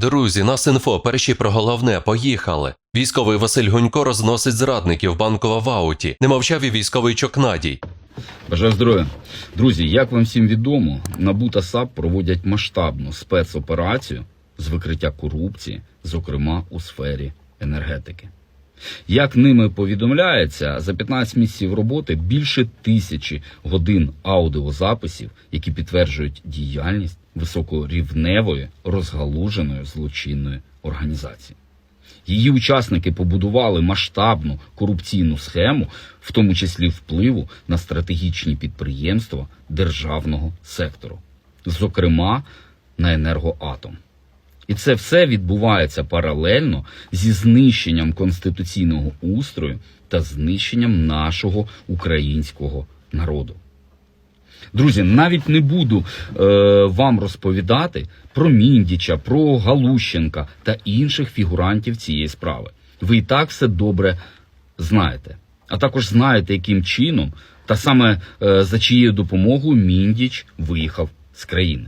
Друзі, нас інфо, перші про головне, поїхали. Військовий Василь Гунько розносить зрадників банкова в ауті. Не мовчав і військовий Чокнадій. Бажаю здоров'я. Друзі, як вам всім відомо, НАБУ та САП проводять масштабну спецоперацію з викриття корупції, зокрема у сфері енергетики. Як ними повідомляється, за 15 місяців роботи більше тисячі годин аудіозаписів, які підтверджують діяльність високорівневої розгалуженої злочинної організації. Її учасники побудували масштабну корупційну схему, в тому числі впливу на стратегічні підприємства державного сектору, зокрема на енергоатом. І це все відбувається паралельно зі знищенням конституційного устрою та знищенням нашого українського народу. Друзі, навіть не буду е, вам розповідати про Міндіча, про Галущенка та інших фігурантів цієї справи. Ви і так все добре знаєте. А також знаєте, яким чином та саме е, за чиєю допомогою Міндіч виїхав з країни.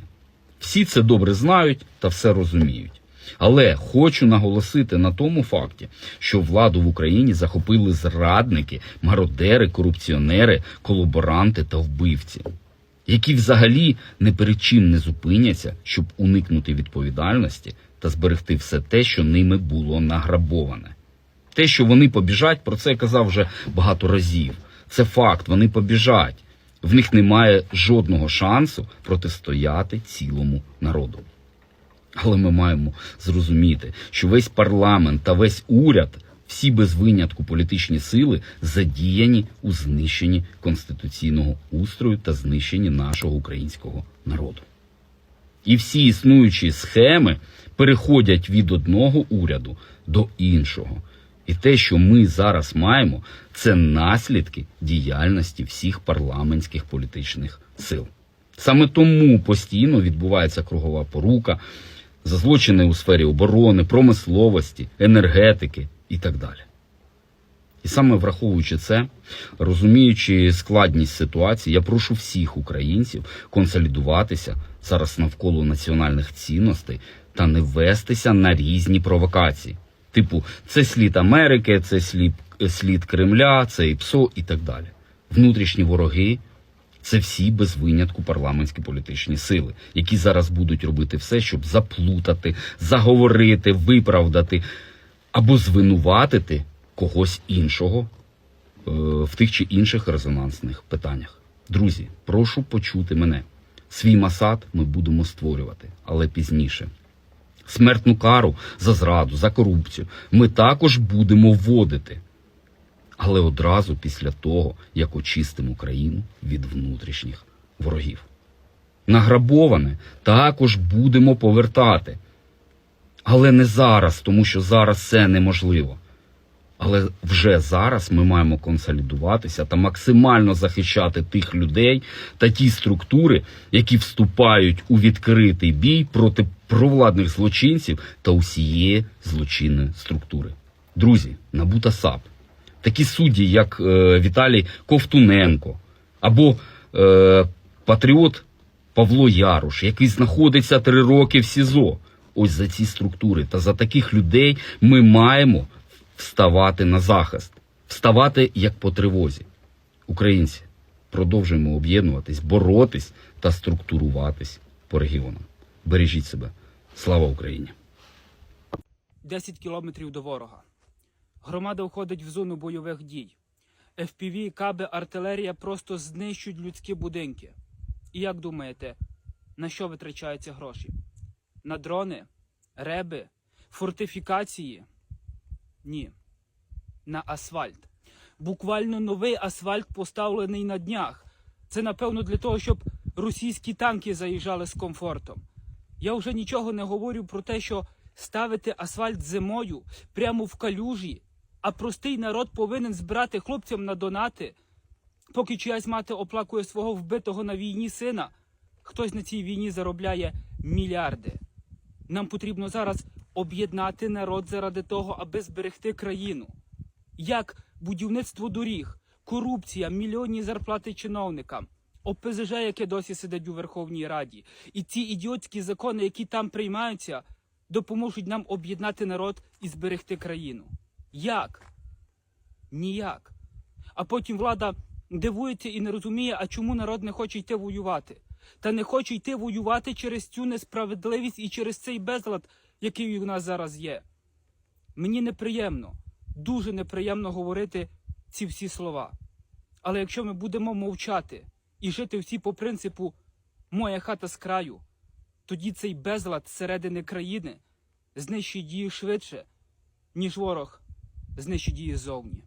Всі це добре знають та все розуміють. Але хочу наголосити на тому факті, що владу в Україні захопили зрадники, мародери, корупціонери, колаборанти та вбивці, які взагалі не перед чим не зупиняться, щоб уникнути відповідальності та зберегти все те, що ними було награбоване. Те, що вони побіжать, про це я казав вже багато разів. Це факт, вони побіжать. В них немає жодного шансу протистояти цілому народу. Але ми маємо зрозуміти, що весь парламент та весь уряд, всі без винятку політичні сили задіяні у знищенні конституційного устрою та знищенні нашого українського народу. І всі існуючі схеми переходять від одного уряду до іншого. І те, що ми зараз маємо, це наслідки діяльності всіх парламентських політичних сил. Саме тому постійно відбувається кругова порука за злочини у сфері оборони, промисловості, енергетики і так далі. І саме враховуючи це, розуміючи складність ситуації, я прошу всіх українців консолідуватися зараз навколо національних цінностей та не вестися на різні провокації. Типу, це слід Америки, це слід, слід Кремля, це ІПСО і так далі. Внутрішні вороги це всі без винятку парламентські політичні сили, які зараз будуть робити все, щоб заплутати, заговорити, виправдати або звинуватити когось іншого е, в тих чи інших резонансних питаннях. Друзі, прошу почути мене. Свій масад ми будемо створювати, але пізніше. Смертну кару за зраду, за корупцію ми також будемо вводити. Але одразу після того, як очистимо країну від внутрішніх ворогів. Награбоване також будемо повертати. Але не зараз, тому що зараз це неможливо. Але вже зараз ми маємо консолідуватися та максимально захищати тих людей та ті структури, які вступають у відкритий бій проти провладних злочинців та усієї злочинної структури. Друзі, набута САП. Такі судді, як е, Віталій Ковтуненко або е, патріот Павло Яруш, який знаходиться три роки в СІЗО. Ось за ці структури та за таких людей ми маємо вставати на захист, вставати як по тривозі. Українці, продовжуємо об'єднуватись, боротись та структуруватись по регіонам. Бережіть себе. Слава Україні! 10 кілометрів до ворога. Громада входить в зону бойових дій. FPV, каби, артилерія просто знищують людські будинки. І як думаєте, на що витрачаються гроші? На дрони, реби, фортифікації? Ні. На асфальт. Буквально новий асфальт поставлений на днях. Це напевно для того, щоб російські танки заїжджали з комфортом. Я вже нічого не говорю про те, що ставити асфальт зимою прямо в калюжі, а простий народ повинен збирати хлопцям на донати, поки чиясь мати оплакує свого вбитого на війні сина. Хтось на цій війні заробляє мільярди. Нам потрібно зараз об'єднати народ заради того, аби зберегти країну. Як будівництво доріг, корупція, мільйонні зарплати чиновникам, ОПЗЖ, яке досі сидить у Верховній Раді, і ці ідіотські закони, які там приймаються, допоможуть нам об'єднати народ і зберегти країну. Як? Ніяк. А потім влада дивується і не розуміє, а чому народ не хоче йти воювати. Та не хоче йти воювати через цю несправедливість і через цей безлад, який у нас зараз є. Мені неприємно, дуже неприємно говорити ці всі слова. Але якщо ми будемо мовчати і жити всі по принципу моя хата з краю, тоді цей безлад зсередини країни знищить її швидше, ніж ворог знищить її ззовні.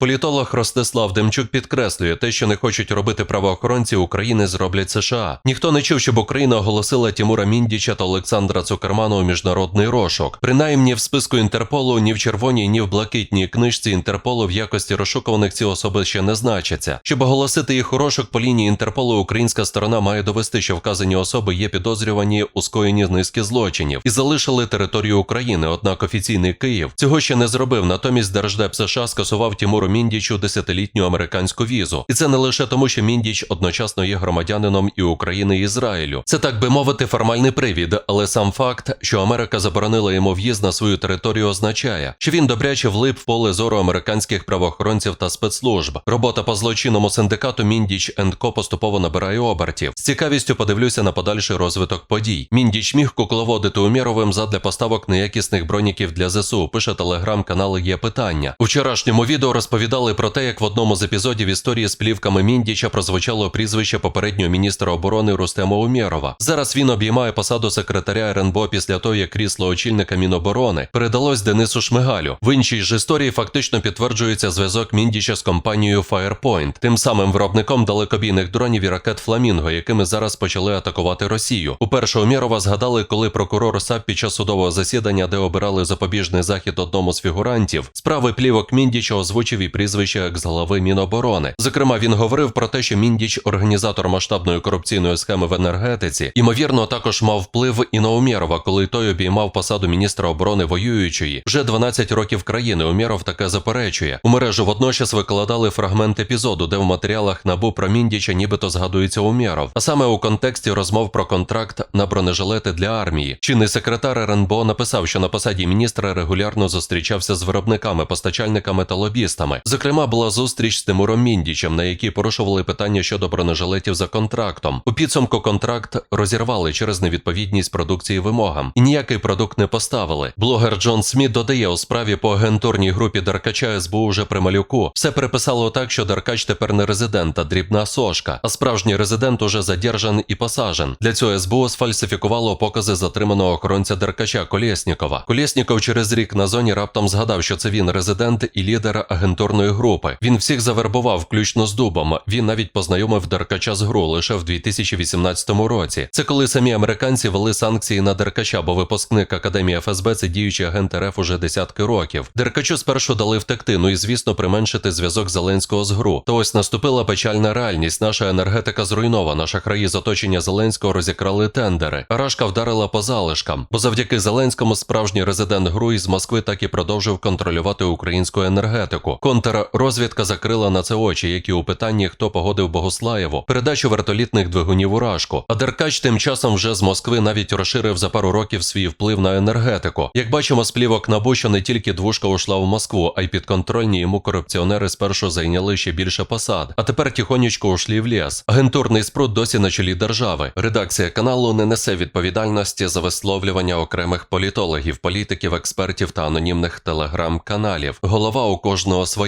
Політолог Ростислав Демчук підкреслює, те, що не хочуть робити правоохоронці України, зроблять США. Ніхто не чув, щоб Україна оголосила Тімура Міндіча та Олександра Цукермана у міжнародний розшук. Принаймні в списку Інтерполу ні в червоній, ні в блакитній книжці Інтерполу в якості розшукуваних ці особи ще не значаться. Щоб оголосити їх у розшук по лінії Інтерполу, українська сторона має довести, що вказані особи є підозрювані у скоєнні низки злочинів і залишили територію України. Однак офіційний Київ цього ще не зробив. Натомість Держдеп США скасував Тімуру Міндічу десятилітню американську візу. І це не лише тому, що Міндіч одночасно є громадянином і України і Ізраїлю. Це так би мовити формальний привід, але сам факт, що Америка заборонила йому в'їзд на свою територію, означає, що він добряче влип в поле зору американських правоохоронців та спецслужб. Робота по злочинному синдикату Міндіч Ко поступово набирає обертів. З цікавістю подивлюся на подальший розвиток подій. Міндіч міг кукловодити Умєровим задля поставок неякісних броніків для ЗСУ. Пише телеграм-канал Є питання. У вчорашньому відео розповідали про те, як в одному з епізодів історії з плівками Міндіча прозвучало прізвище попереднього міністра оборони Рустема Умєрова. Зараз він обіймає посаду секретаря РНБО після того, як крісло очільника Міноборони передалось Денису Шмигалю. В іншій ж історії фактично підтверджується зв'язок Міндіча з компанією Firepoint, тим самим виробником далекобійних дронів і ракет Фламінго, якими зараз почали атакувати Росію. Уперше Умєрова згадали, коли прокурор САП під час судового засідання, де обирали запобіжний захід одному з фігурантів, справи плівок Міндіча озвучив і прізвище екс-глави Міноборони. Зокрема, він говорив про те, що Міндіч, організатор масштабної корупційної схеми в енергетиці, ймовірно, також мав вплив і на Умєрова, коли той обіймав посаду міністра оборони воюючої. Вже 12 років країни Умєров таке заперечує. У мережу водночас викладали фрагмент епізоду, де в матеріалах набу про Міндіча нібито згадується Умєров, а саме у контексті розмов про контракт на бронежилети для армії. Чинний секретар РНБО написав, що на посаді міністра регулярно зустрічався з виробниками, постачальниками та лобістами. Зокрема, була зустріч з Тимуром Міндічем, на якій порушували питання щодо бронежилетів за контрактом. У підсумку контракт розірвали через невідповідність продукції вимогам, і ніякий продукт не поставили. Блогер Джон Сміт додає у справі по агентурній групі Деркача СБУ вже при малюку. Все переписало так, що Деркач тепер не резидент, а дрібна сошка, а справжній резидент уже задержан і посажен. Для цього СБУ сфальсифікувало покази затриманого охоронця Деркача Колєснікова. Колєсніков через рік на зоні раптом згадав, що це він резидент і лідер агентурної групи. Він всіх завербував, включно з дубом. Він навіть познайомив Деркача з гру лише в 2018 році. Це коли самі американці вели санкції на Деркача, бо випускник Академії ФСБ це діючий агент РФ уже десятки років. Деркачу спершу дали втекти, ну і звісно, применшити зв'язок Зеленського з гру. То ось наступила печальна реальність. Наша енергетика зруйнована. Шахраї з оточення Зеленського розікрали тендери. Рашка вдарила по залишкам, бо завдяки Зеленському справжній резидент ГРУ із Москви так і продовжив контролювати українську енергетику. Контррозвідка закрила на це очі, як і у питанні, хто погодив Богуслаєву передачу вертолітних двигунів у Рашку. А Деркач тим часом вже з Москви навіть розширив за пару років свій вплив на енергетику. Як бачимо, з плівок набу, що не тільки двушка ушла в Москву, а й підконтрольні йому корупціонери спершу зайняли ще більше посад. А тепер тихонечко ушлі в ліс. Агентурний спрут досі на чолі держави. Редакція каналу не несе відповідальності за висловлювання окремих політологів, політиків, експертів та анонімних телеграм-каналів. Голова у кожного своя